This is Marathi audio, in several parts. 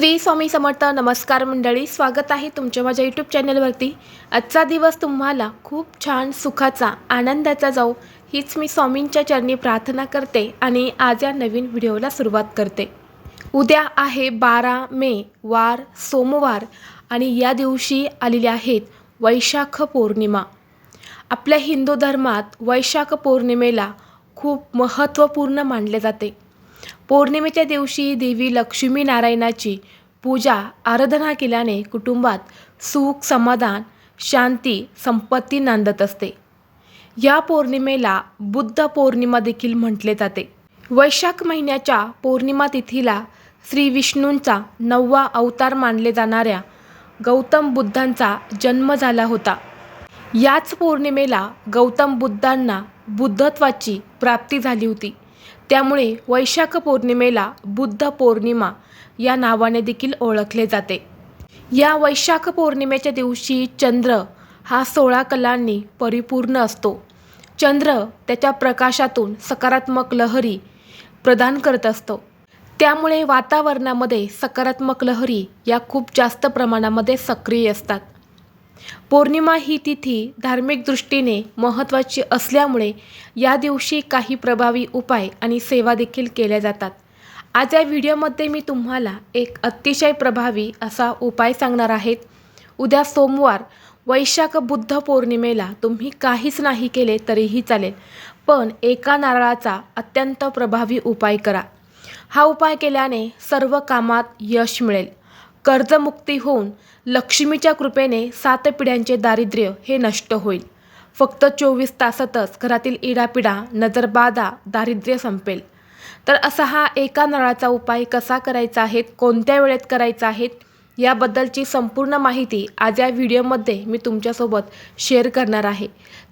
श्री स्वामी समर्थ नमस्कार मंडळी स्वागत आहे तुमच्या माझ्या यूट्यूब चॅनलवरती आजचा दिवस तुम्हाला खूप छान सुखाचा आनंदाचा जाऊ हीच मी स्वामींच्या चरणी प्रार्थना करते आणि आज या नवीन व्हिडिओला सुरुवात करते. उद्या आहे बारा मे वार सोमवार आणि या दिवशी आलेली आहेत वैशाख पौर्णिमा. आपल्या हिंदू धर्मात वैशाख पौर्णिमेला खूप महत्त्वपूर्ण मानले जाते. पौर्णिमेच्या दिवशी देवी लक्ष्मी नारायणाची पूजा आराधना केल्याने कुटुंबात सुख समाधान शांती संपत्ती नांदत असते. या पौर्णिमेला बुद्ध पौर्णिमा देखील म्हटले जाते. वैशाख महिन्याच्या पौर्णिमा तिथीला श्री विष्णूंचा नववा अवतार मानले जाणाऱ्या गौतम बुद्धांचा जन्म झाला होता. याच पौर्णिमेला गौतम बुद्धांना बुद्धत्वाची प्राप्ती झाली होती. त्यामुळे वैशाख पौर्णिमेला बुद्ध पौर्णिमा या नावाने देखील ओळखले जाते. या वैशाख पौर्णिमेच्या दिवशी चंद्र हा सोळा कलांनी परिपूर्ण असतो. चंद्र त्याच्या प्रकाशातून सकारात्मक लहरी प्रदान करत असतो. त्यामुळे वातावरणामध्ये सकारात्मक लहरी या खूप जास्त प्रमाणामध्ये सक्रिय असतात. पौर्णिमा ही तिथी धार्मिक दृष्टीने महत्त्वाची असल्यामुळे या दिवशी काही प्रभावी उपाय आणि सेवा देखील केल्या जातात. आज या व्हिडिओमध्ये मी तुम्हाला एक अतिशय प्रभावी असा उपाय सांगणार आहेत उद्या सोमवार वैशाख बुद्ध पौर्णिमेला तुम्ही काहीच नाही केले तरीही चालेल पण एका नारळाचा अत्यंत प्रभावी उपाय करा. हा उपाय केल्याने सर्व कामात यश मिळेल. कर्जमुक्ती होऊन लक्ष्मीच्या कृपेने सात पिढ्यांचे दारिद्र्य हे नष्ट होईल. फक्त चोवीस तासातच घरातील इडापिडा नजरबाधा दारिद्र्य संपेल. तर असा हा एका नळाचा उपाय कसा करायचा आहे कोणत्या वेळेत करायचा आहे याबद्दलची संपूर्ण माहिती आज या व्हिडिओमध्ये मी तुमच्यासोबत शेअर करणार आहे.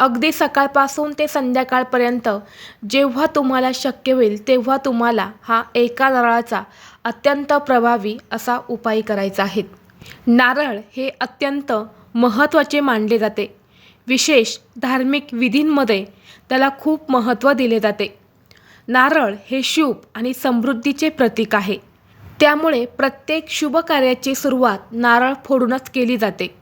अगदी सकाळपासून ते संध्याकाळपर्यंत जेव्हा तुम्हाला शक्य होईल तेव्हा तुम्हाला हा एका नारळाचा अत्यंत प्रभावी असा उपाय करायचा आहे. नारळ हे अत्यंत महत्त्वाचे मानले जाते. विशेष धार्मिक विधींमध्ये त्याला खूप महत्त्व दिले जाते. नारळ हे शुभ आणि समृद्धीचे प्रतीक आहे. त्यामुळे प्रत्येक शुभ कार्याची सुरुवात नारळ फोडूनच केली जाते.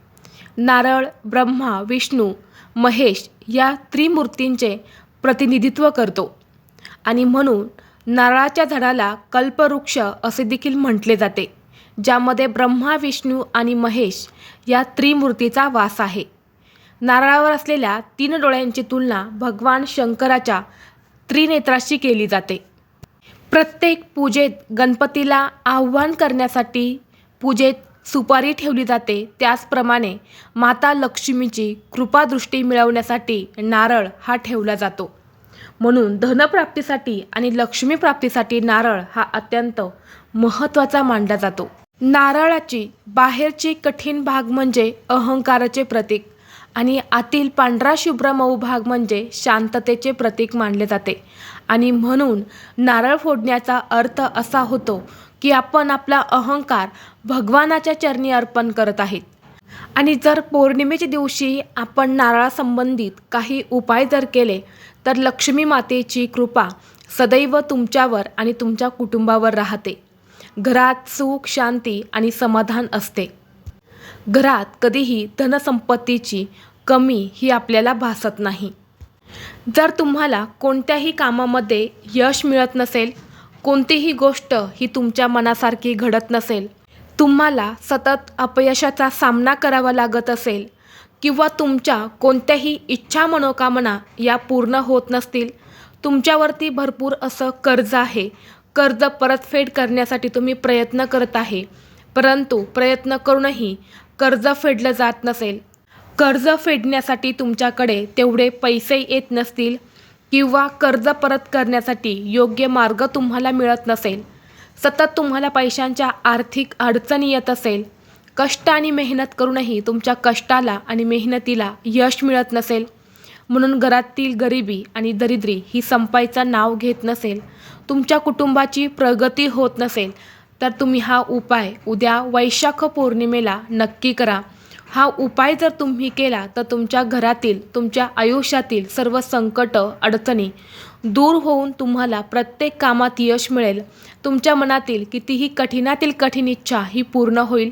नारळ ब्रह्मा विष्णू महेश या त्रिमूर्तींचे प्रतिनिधित्व करतो. आणि म्हणून नारळाच्या झाडाला कल्पवृक्ष असे देखील म्हटले जाते ज्यामध्ये ब्रह्मा विष्णू आणि महेश या त्रिमूर्तीचा वास आहे. नारळावर असलेल्या तीन डोळ्यांची तुलना भगवान शंकराच्या त्रिनेत्राशी केली जाते. प्रत्येक पूजेत गणपतीला आव्हान करण्यासाठी पूजेत सुपारी ठेवली जाते. त्याचप्रमाणे माता लक्ष्मीची कृपादृष्टी मिळवण्यासाठी नारळ हा ठेवला जातो. म्हणून धनप्राप्तीसाठी आणि लक्ष्मीप्राप्तीसाठी नारळ हा अत्यंत महत्त्वाचा मानला जातो. नारळाची बाहेरची कठीण भाग म्हणजे अहंकाराचे प्रतीक आणि आतील पांढरा शुभ्र मऊ भाग म्हणजे शांततेचे प्रतीक मानले जाते. आणि म्हणून नारळ फोडण्याचा अर्थ असा होतो की आपण आपला अहंकार भगवानाच्या चरणी अर्पण करत आहेत. आणि जर पौर्णिमेच्या दिवशी आपण नारळासंबंधित काही उपाय जर केले तर लक्ष्मी मातेची कृपा सदैव तुमच्यावर आणि तुमच्या कुटुंबावर राहते. घरात सुख शांती आणि समाधान असते. घरात कधीही धनसंपत्तीची कमी ही आपल्याला भासत नाही. जर तुम्हाला कोणत्याही कामामध्ये यश मिळत नसेल कोणतीही गोष्ट ही तुमच्या मनासारखी घडत नसेल. तुम्हाला सतत अपयशाचा सामना करावा लागत असेल किंवा तुमच्या कोणत्याही इच्छा मनोकामना या पूर्ण होत नसतील. तुमच्यावरती भरपूर असं कर्ज आहे. कर्ज परतफेड करण्यासाठी तुम्ही प्रयत्न करत आहे. परंतु प्रयत्न करूनही कर्ज फेडलं जात नसेल. कर्ज फेडण्यासाठी तुमच्याकडे तेवढे पैसे येत नसतील. किंवा कर्ज परत करण्यासाठी योग्य मार्ग तुम्हाला मिळत नसेल सतत तुम्हाला पैशांच्या आर्थिक अडचणी येत असेल कष्ट आणि मेहनत करूनही तुमच्या कष्टाला आणि मेहनतीला यश मिळत नसेल म्हणून घरातील गरिबी आणि दरिद्री ही संपायचं नाव घेत नसेल तुमच्या कुटुंबाची प्रगती होत नसेल तर तुम्ही हा उपाय उद्या वैशाख पौर्णिमेला नक्की करा. हा उपाय जर तुम्ही केला तर तुमच्या घरातील तुमच्या आयुष्यातील सर्व संकट अडचणी दूर होऊन तुम्हाला प्रत्येक कामात यश मिळेल. तुमच्या मनातील कितीही कठीणातील कठीण इच्छा ही पूर्ण होईल.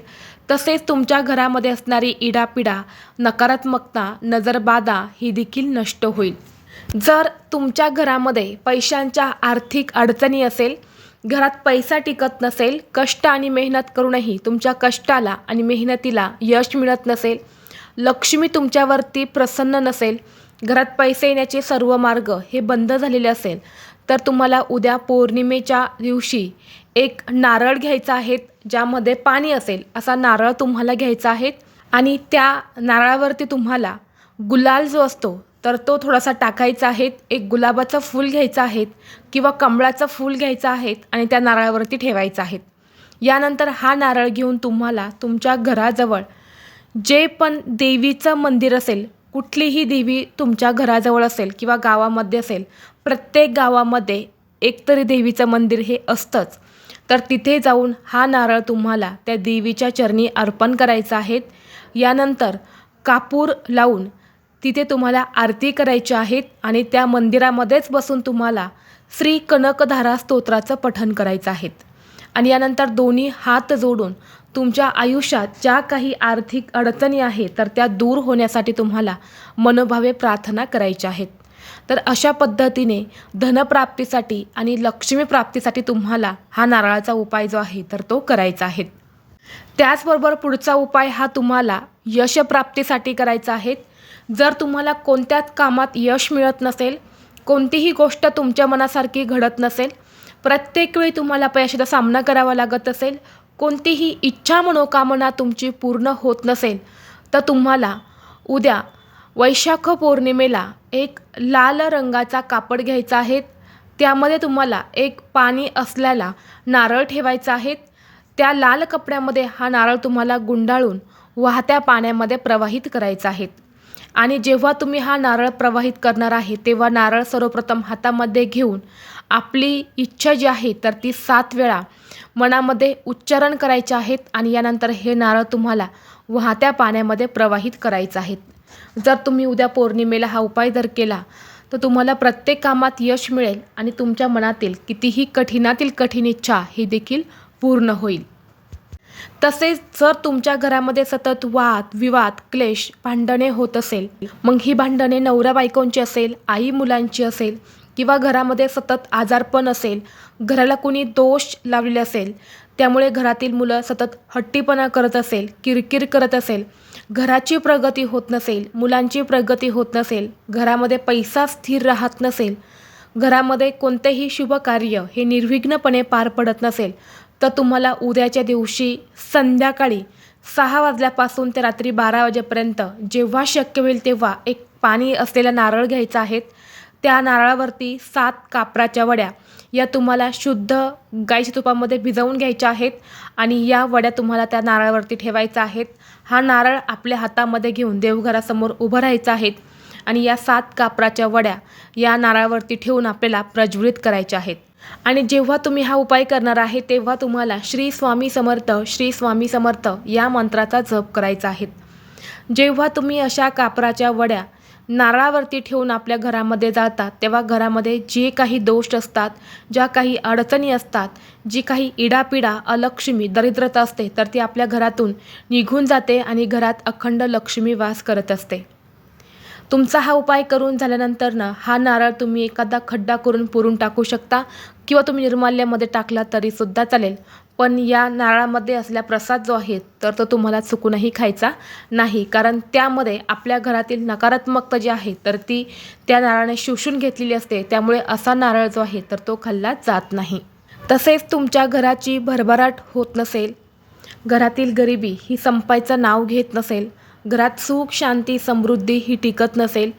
तसेच तुमच्या घरामध्ये असणारी इडापिडा नकारात्मकता नजरबाधा ही देखील नष्ट होईल. जर तुमच्या घरामध्ये पैशांच्या आर्थिक अडचणी असेल घरात पैसा टिकत नसेल कष्ट आणि मेहनत करूनही तुमच्या कष्टाला आणि मेहनतीला यश मिळत नसेल लक्ष्मी तुमच्यावरती प्रसन्न नसेल घरात पैसे येण्याचे सर्व मार्ग हे बंद झालेले असेल तर तुम्हाला उद्या पौर्णिमेच्या दिवशी एक नारळ घ्यायचा आहे ज्यामध्ये पाणी असेल असा नारळ तुम्हाला घ्यायचा आहे आणि त्या नारळावरती तुम्हाला गुलाल जो असतो तर तो थोडासा टाकायचा आहे एक गुलाबाचं फूल घ्यायचं आहे किंवा कमळाचं फूल घ्यायचं आहे आणि त्या नारळावरती ठेवायचं आहे. यानंतर हा नारळ घेऊन तुम्हाला तुमच्या घराजवळ जे पण देवीचं मंदिर असेल कुठलीही देवी तुमच्या घराजवळ असेल किंवा गावामध्ये असेल प्रत्येक गावामध्ये एकतरी देवीचं मंदिर हे असतंच. तर तिथे जाऊन हा नारळ तुम्हाला त्या देवीच्या चरणी अर्पण करायचा आहे. यानंतर कापूर लावून तिथे तुम्हाला आरती करायची आहेत आणि त्या मंदिरामध्येच बसून तुम्हाला श्री कनकधारा स्तोत्राचं पठण करायचं आहेत आणि यानंतर दोन्ही हात जोडून तुमच्या आयुष्यात ज्या काही आर्थिक अडचणी आहेत तर त्या दूर होण्यासाठी तुम्हाला मनोभावे प्रार्थना करायच्या आहेत. तर अशा पद्धतीने धनप्राप्तीसाठी आणि लक्ष्मी प्राप्तीसाठी तुम्हाला हा नारळाचा उपाय जो आहे तर तो करायचा आहे. त्याचबरोबर पुढचा उपाय हा तुम्हाला यशप्राप्तीसाठी करायचा आहे. जर तुम्हाला कोणत्याच कामात यश मिळत नसेल कोणतीही गोष्ट तुमच्या मनासारखी घडत नसेल प्रत्येक वेळी तुम्हाला अपयशाचा सामना करावा लागत असेल कोणतीही इच्छा मनोकामना तुमची पूर्ण होत नसेल तर तुम्हाला उद्या वैशाख पौर्णिमेला एक लाल रंगाचा कापड घ्यायचा आहे. त्यामध्ये तुम्हाला एक पाणी असलेला नारळ ठेवायचा आहे. त्या लाल कपड्यामध्ये हा नारळ तुम्हाला गुंडाळून वाहत्या पाण्यामध्ये प्रवाहित करायचा आहे. आणि जेव्हा तुम्ही हा नारळ प्रवाहित करणार आहे तेव्हा नारळ सर्वप्रथम हातामध्ये घेऊन आपली इच्छा जी आहे तर ती सात वेळा मनामध्ये उच्चारण करायचे आहेत आणि यानंतर हे नारळ तुम्हाला वाहत्या पाण्यामध्ये प्रवाहित करायचं आहेत. जर तुम्ही उद्या पौर्णिमेला हा उपाय जर केला तर तुम्हाला प्रत्येक कामात यश मिळेल आणि तुमच्या मनातील कितीही कठीणातील कठीण इच्छा ही देखील पूर्ण होईल. तसेच जर तुमच्या घरामध्ये सतत वाद विवाद क्लेश भांडणे होत असेल मग ही भांडणे नवऱ्या बायकोंची असेल आई मुलांची असेल किंवा घरामध्ये सतत आजारपण असेल घराला कुणी दोष लावलेले असेल त्यामुळे घरातील मुलं सतत हट्टीपणा करत असेल किरकिर करत असेल घराची प्रगती होत नसेल मुलांची प्रगती होत नसेल घरामध्ये पैसा स्थिर राहत नसेल घरामध्ये कोणतेही शुभ कार्य हे निर्विघ्नपणे पार पडत नसेल तर तुम्हाला उद्याच्या दिवशी संध्याकाळी सहा वाजल्यापासून ते रात्री बारा वाजेपर्यंत जेव्हा शक्य होईल तेव्हा एक पाणी असलेला नारळ घ्यायचा आहे. त्या नारळावरती सात कापराच्या वड्या या तुम्हाला शुद्ध गाईच्या तुपामध्ये भिजवून घ्यायच्या आहेत आणि या वड्या तुम्हाला त्या नारळावरती ठेवायच्या आहेत. हा नारळ आपल्या हातामध्ये घेऊन देवघरासमोर उभं राहायचं आहे. आणि या सात कापराच्या वड्या या नारळावरती ठेवून आपल्याला प्रज्वलित करायच्या आहेत. आणि जेव्हा तुम्ही हा उपाय करणार आहे तेव्हा तुम्हाला श्री स्वामी समर्थ श्री स्वामी समर्थ या मंत्राचा जप करायचा आहे. जेव्हा तुम्ही अशा कापराच्या वड्या नारळावरती ठेवून आपल्या घरामध्ये जातात तेव्हा घरामध्ये जे काही दोष असतात ज्या काही अडचणी असतात जी काही इडापिडा अलक्ष्मी दरिद्रता असते तर ती आपल्या घरातून निघून जाते आणि घरात अखंड लक्ष्मी वास करत असते. तुमचा हा उपाय करून झाल्यानंतर ना हा नारळ तुम्ही एखादा खड्डा करून पुरून टाकू शकता किंवा तुम्ही निर्माल्यामध्ये टाकला तरीसुद्धा चालेल. पण या नारळामध्ये असलेला प्रसाद जो आहे तर तो तुम्हाला चुकूनही खायचा नाही. कारण त्यामध्ये आपल्या घरातील नकारात्मकता जी आहे तर ती त्या नारळाने शोषून घेतलेली असते. त्यामुळे असा नारळ जो आहे तर तो खाल्ला जात नाही. तसेच तुमच्या घराची भरभराट होत नसेल घरातील गरिबी ही संपायचं नाव घेत नसेल घरात सुख शांती समृद्धी ही टिकत नसेल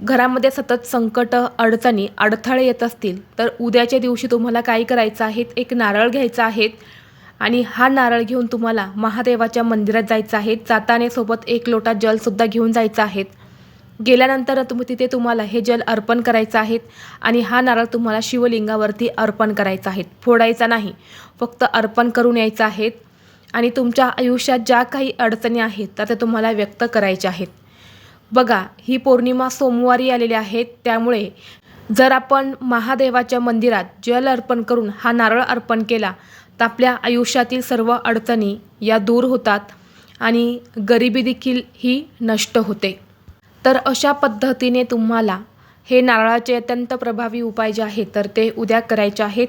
घरामध्ये सतत संकट अडचणी अडथळे येत असतील तर उद्याच्या दिवशी तुम्हाला काय करायचं आहे? एक नारळ घ्यायचा आहे आणि हा नारळ घेऊन तुम्हाला महादेवाच्या मंदिरात जायचं आहे. जाताना सोबत एक लोटा जलसुद्धा घेऊन जायचं आहे. गेल्यानंतर तुम्ही तिथे तुम्हाला हे जल अर्पण करायचं आहे आणि हा नारळ तुम्हाला शिवलिंगावरती अर्पण करायचा आहे. फोडायचा नाही. फक्त अर्पण करून यायचं आहे. आणि तुमच्या आयुष्यात ज्या काही अडचणी आहेत तर त्या तुम्हाला व्यक्त करायच्या आहेत. बघा ही पौर्णिमा सोमवारी आलेली आहे. त्यामुळे जर आपण महादेवाच्या मंदिरात जल अर्पण करून हा नारळ अर्पण केला तर आपल्या आयुष्यातील सर्व अडचणी या दूर होतात आणि गरिबी देखील ही नष्ट होते. तर अशा पद्धतीने तुम्हाला हे नारळाचे अत्यंत प्रभावी उपाय जे आहेत तर ते उद्या करायचे आहेत.